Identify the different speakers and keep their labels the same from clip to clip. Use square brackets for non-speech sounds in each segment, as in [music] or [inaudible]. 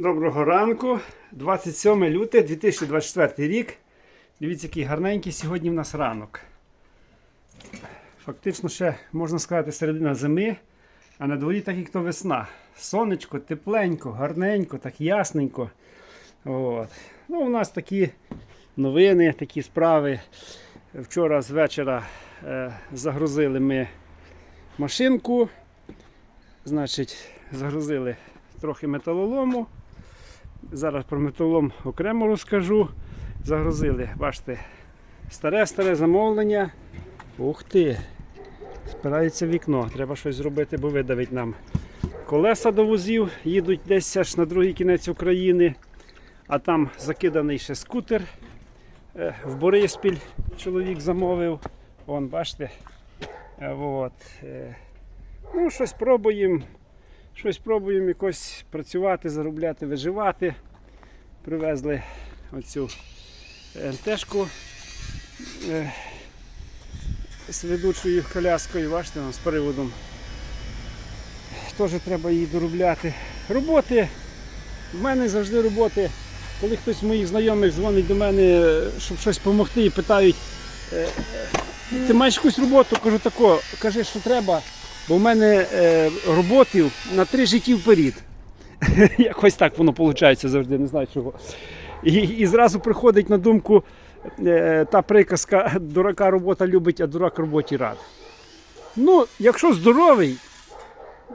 Speaker 1: Доброго ранку, 27 лютого 2024 рік. Дивіться, який гарненький сьогодні в нас ранок. Фактично ще можна сказати середина зими, а на дворі так як то весна. Сонечко, тепленько, гарненько, так ясненько. От. Ну, у нас такі новини, такі справи. Вчора з вечора е, загрузили ми машинку. Значить, загрузили трохи металолому. Зараз про металолом окремо розкажу. Загрузили, бачите, старе-старе замовлення. Ух ти! Спирається вікно. Треба щось зробити, бо видавить нам. Колеса до вузів їдуть десь аж на другий кінець України, а там закиданий ще скутер. Е, В Бориспіль чоловік замовив. Вон, бачите. Е, От. Е, Ну, щось пробуємо. Щось пробуємо якось працювати, заробляти, виживати. Привезли оцю НТшку е, з ведучою коляскою, бачите, з приводом. Теж треба її доробляти. Роботи. В мене завжди роботи. Коли хтось з моїх знайомих дзвонить до мене, е, щоб щось допомогти і питають, е, ти маєш якусь роботу, кажу тако, кажи, що треба. Бо в мене е, роботів на три житті вперед. [laughs] Якось так воно виходить завжди, не знаю чого. І, і зразу приходить на думку е, та приказка дурака робота любить, а дурак роботі рад. Ну, якщо здоровий,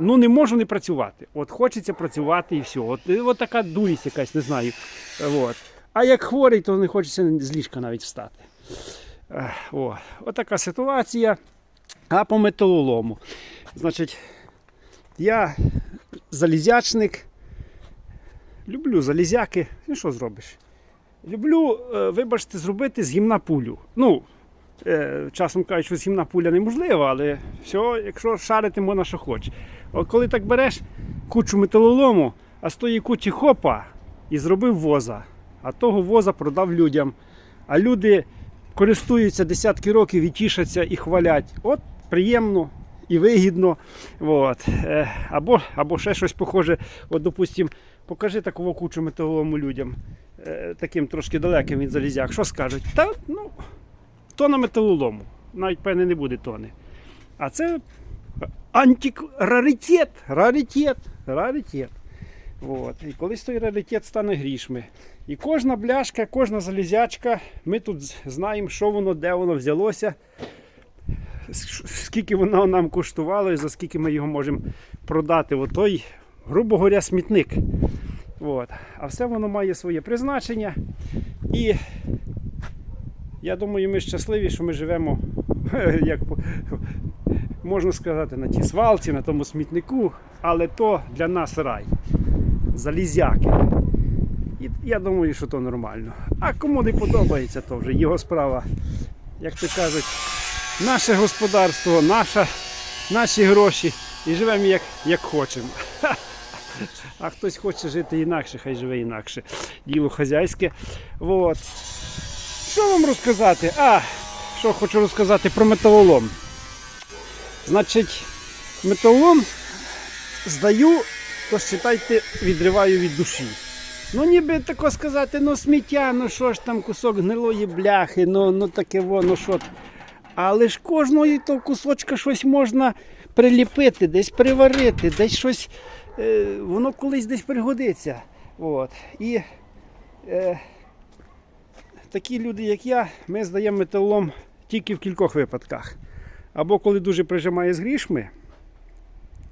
Speaker 1: ну не можу не працювати. От хочеться працювати і все. От, от така дурість якась, не знаю. От. А як хворий, то не хочеться з ліжка навіть встати. О, така ситуація. А по металолому. Значить, я залізячник. Люблю залізяки. Ну що зробиш? Люблю, е, вибачте, зробити з гімна пулю. Ну, е, часом кажуть, що з гімна пуля неможлива, але все, якщо шарити, можна що хоче. От коли так береш кучу металолому, а з тої кучі хопа і зробив воза. А того воза продав людям. А люди користуються десятки років і тішаться і хвалять. От приємно і вигідно. От. Е, Або, або ще щось похоже. От, допустим, покажи таку кучу металолому людям, е, таким трошки далеким від залізяк. Що скажуть? Та ну, тона металолому. Навіть певне не буде тони. А це антик раритет, раритет, раритет. От. І колись той раритет стане грішми. І кожна бляшка, кожна залізячка, ми тут знаємо, що воно, де воно взялося, скільки воно нам коштувало і за скільки ми його можемо продати. той, грубо говоря, смітник. От. А все воно має своє призначення. І я думаю, ми щасливі, що ми живемо, [laughs] як можна сказати, на тій свалці, на тому смітнику, але то для нас рай. Залізяки. І я думаю, що то нормально. А кому не подобається, то вже його справа. Як то кажуть, наше господарство, наша, наші гроші і живемо як, як хочемо. [laughs] А хтось хоче жити інакше, хай живе інакше. Діло хазяйське. От. Що вам розказати? А, що хочу розказати про металолом. Значить, металолом здаю, то считайте, відриваю від душі. Ну, ніби тако сказати, ну сміття, ну що ж там кусок гнилої бляхи, ну, ну таке воно що. Але ж кожної того кусочка щось можна приліпити, десь приварити, десь щось, е, воно колись десь пригодиться. От. І е, такі люди, як я, ми здаємо металолом тільки в кількох випадках. Або коли дуже прижимає з грішми,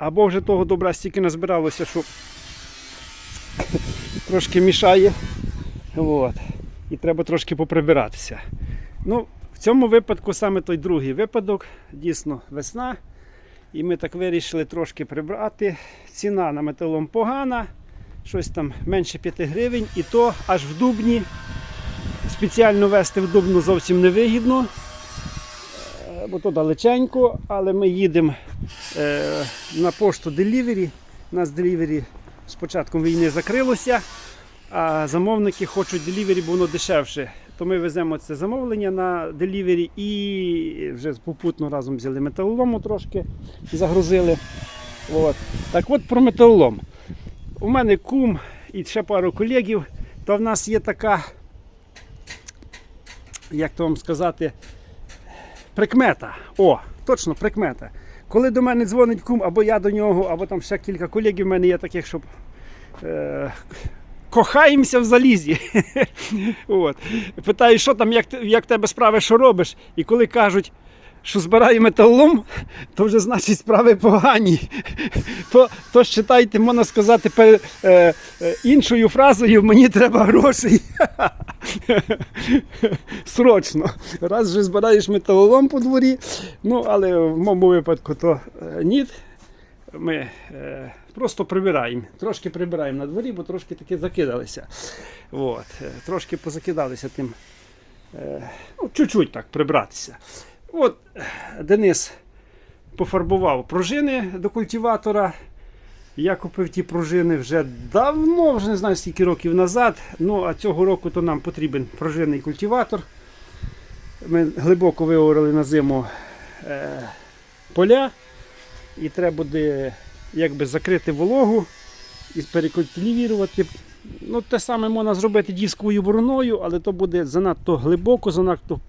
Speaker 1: або вже того добра стільки назбиралося, що трошки мішає. От. І треба трошки поприбиратися. Ну, в цьому випадку саме той другий випадок, дійсно весна. І ми так вирішили трошки прибрати. Ціна на металом погана, щось там менше 5 гривень, і то аж в Дубні. Спеціально вести в Дубну зовсім невигідно, бо то далеченько, але ми їдемо е, на пошту Delivery. У нас Delivery з початком війни закрилося, а замовники хочуть Delivery, бо воно дешевше. То ми веземо це замовлення на Delivery і вже попутно разом взяли металолому трошки загрузили. От. Так от про металолом. У мене кум і ще пару колегів, то в нас є така, як то вам сказати, прикмета. О, точно прикмета. Коли до мене дзвонить кум, або я до нього, або там ще кілька колегів в мене є таких, щоб е, кохаємося в залізі. [laughs] От. Питаю, що там, як, як тебе справи, що робиш? І коли кажуть, що збираю металолом, то вже значить справи погані. [laughs] То, то считайте, можна сказати, пе- е, е, іншою фразою мені треба грошей. [laughs] [laughs] Срочно. Раз вже збираєш металолом по дворі, ну але в моєму випадку то е, ні. Ми е, просто прибираємо. Трошки прибираємо на дворі, бо трошки таки закидалися. От, е, трошки позакидалися тим. Е, ну, чуть-чуть так прибратися. От е, Денис пофарбував пружини до культиватора. Я купив ті пружини вже давно, вже не знаю скільки років назад. Ну а цього року то нам потрібен пружинний культиватор. Ми глибоко виорали на зиму е, поля, і треба буде якби закрити вологу і перекультивірувати. Ну, те саме можна зробити дісковою бороною, але то буде занадто глибоко, занадто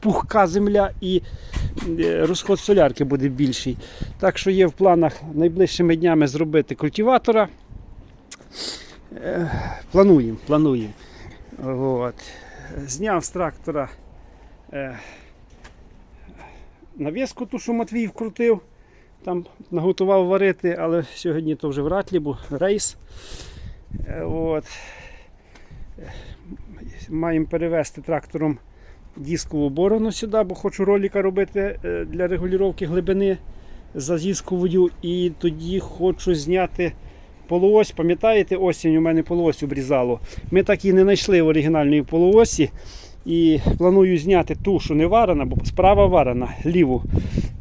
Speaker 1: пухка земля і розход солярки буде більший. Так що є в планах найближчими днями зробити культиватора. Е, Плануємо, плануємо. От. Зняв з трактора е, навіску, ту, що Матвій вкрутив. Там наготував варити, але сьогодні то вже вряд ли, бо рейс. Е, От. Е, Маємо перевезти трактором дискову борону сюди, бо хочу роліка робити е, для регулювання глибини за дисковою. І тоді хочу зняти полуось. Пам'ятаєте, осінь у мене полуось обрізало. Ми так і не знайшли в оригінальної полуосі. І планую зняти ту, що не варена, бо справа варена, ліву.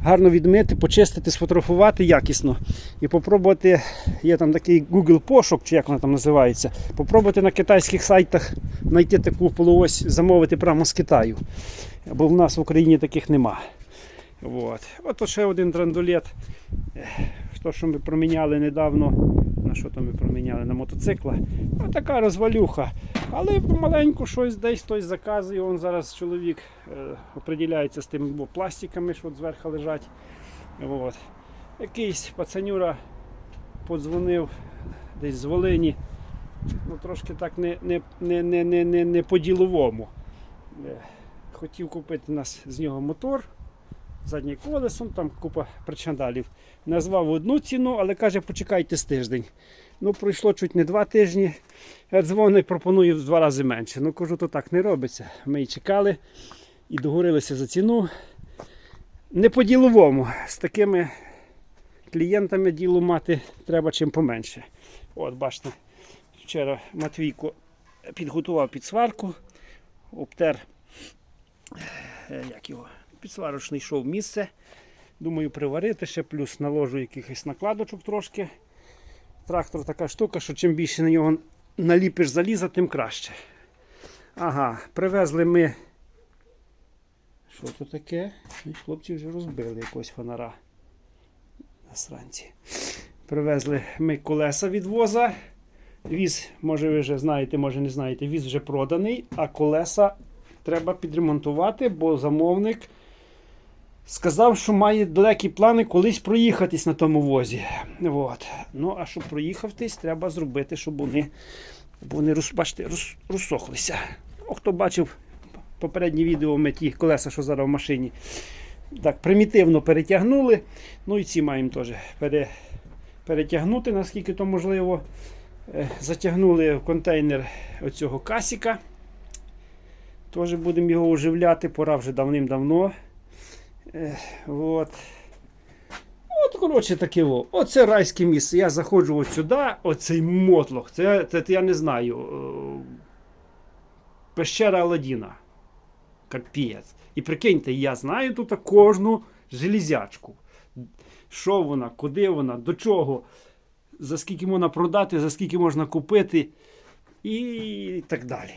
Speaker 1: Гарно відмити, почистити, сфотографувати якісно. І попробувати, є там такий Google пошук, чи як вона там називається. Попробувати на китайських сайтах знайти таку полуось, замовити прямо з Китаю. Бо в нас в Україні таких нема. От. От ще один драндулет. То, що ми проміняли недавно. На що то ми проміняли на мотоцикла. Ось така розвалюха. Але помаленьку щось десь хтось заказує. Он зараз чоловік е, оприділяється з тими бо, пластиками, що от зверху лежать. От. Якийсь пацанюра подзвонив десь з Волині. Ну, трошки так не, не, не, не, не, не, не по-діловому. Е, Хотів купити у нас з нього мотор, заднє колесо, там купа причандалів. Назвав одну ціну, але каже, почекайте з тиждень. Ну, пройшло чуть не два тижні. Я дзвонить, пропоную в два рази менше. Ну, кажу, то так не робиться. Ми і чекали і договорилися за ціну. Не по-діловому. З такими клієнтами діло мати треба чим поменше. От, бачите, вчора Матвійко підготував підсварку, обтер е, як його, підсварочний йшов місце. Думаю, приварити ще, плюс наложу якихось накладочок трошки. Трактор така штука, що чим більше на нього наліпиш заліза, тим краще. Ага, привезли ми. Що це таке? Хлопці вже розбили якогось фонара. Насранці. Привезли ми колеса від воза. Віз, може ви вже знаєте, може не знаєте, віз вже проданий, а колеса треба підремонтувати, бо замовник сказав, що має далекі плани колись проїхатись на тому возі. От. Ну, а щоб проїхатись, треба зробити, щоб вони, вони роз, бачите, роз, розсохлися. О, хто бачив попереднє відео, ми ті колеса, що зараз в машині, так примітивно перетягнули. Ну і ці маємо теж пере, перетягнути, наскільки то можливо. Е, Затягнули в контейнер оцього касіка. Теж будемо його оживляти, пора вже давним-давно. От. От, коротше, таке. О. Оце райське місце. Я заходжу от сюди, оцей мотлох. Це, це, я не знаю. е, Пещера Аладдіна. Капець. І прикиньте, я знаю тут кожну железячку. Що вона, куди вона, до чого, за скільки можна продати, за скільки можна купити і так далі.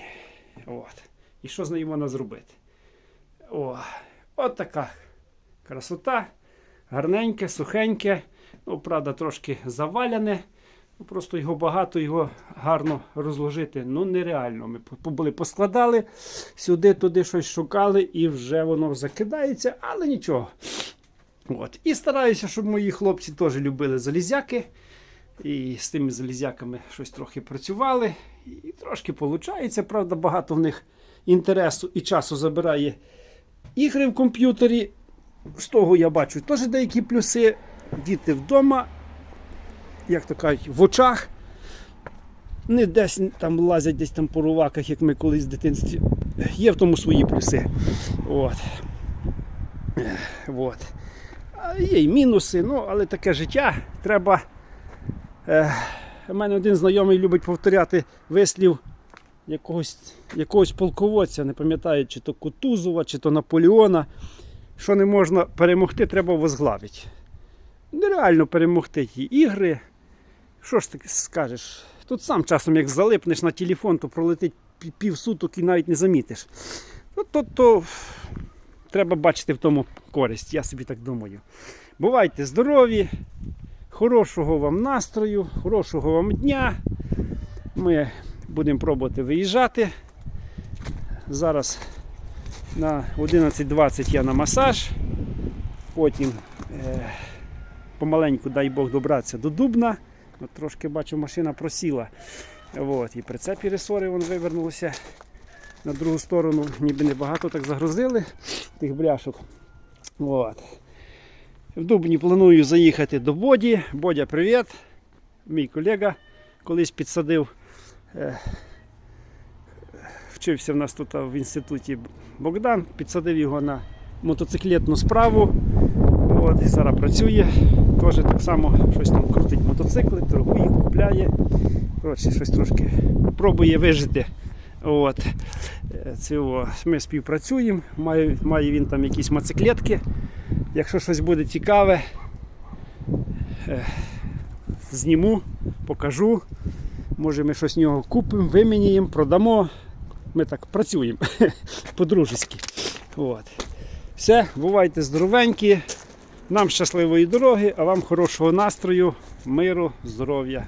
Speaker 1: От. І що з нею можна зробити? О, от така красота. Гарненьке, сухеньке. Ну, правда, трошки заваляне. Ну, Просто його багато, його гарно розложити. Ну, нереально. Ми були поскладали сюди, туди щось шукали, і вже воно закидається, але нічого. От. І стараюся, щоб мої хлопці теж любили залізяки. І з тими залізяками щось трохи працювали. І трошки виходить. Правда, багато в них інтересу і часу забирає ігри в комп'ютері. З того я бачу теж деякі плюси. Діти вдома, як то кажуть, в очах. Не десь там лазять десь там по руваках, як ми колись в дитинстві. Є в тому свої плюси. От. От. Є й мінуси, ну, але таке життя. Треба. Е, у мене один знайомий любить повторяти вислів якогось, якогось полководця, не пам'ятаю, чи то Кутузова, чи то Наполеона. Що не можна перемогти, треба возглавити. Нереально перемогти ті ігри. Що ж ти скажеш? Тут сам часом, як залипнеш на телефон, то пролетить пі- півсуток і навіть не замітиш. Ну, то, то треба бачити в тому користь, я собі так думаю. Бувайте здорові, хорошого вам настрою, хорошого вам дня. Ми будемо пробувати виїжджати. Зараз на 11.20 я на масаж. Потім е, помаленьку, дай Бог, добратися до Дубна. От трошки бачу, машина просіла. От, і прицепі ресори вон вивернулися на другу сторону. Ніби небагато так загрузили тих бляшок. От. В Дубні планую заїхати до Боді. Бодя, привіт. Мій колега колись підсадив. е, Вчився в нас тут в інституті Богдан, підсадив його на мотоциклетну справу. От, і зараз працює. Теж так само щось там крутить мотоцикли, торгує, купляє. Коротше, щось трошки пробує вижити. От. Е, Цього. Ми співпрацюємо, має, має він там якісь мотоциклетки. Якщо щось буде цікаве, е, зніму, покажу. Може ми щось з нього купимо, виміняємо, продамо. Ми так працюємо [laughs] по-дружески. Все, бувайте здоровенькі. Нам щасливої дороги, а вам хорошого настрою, миру, здоров'я.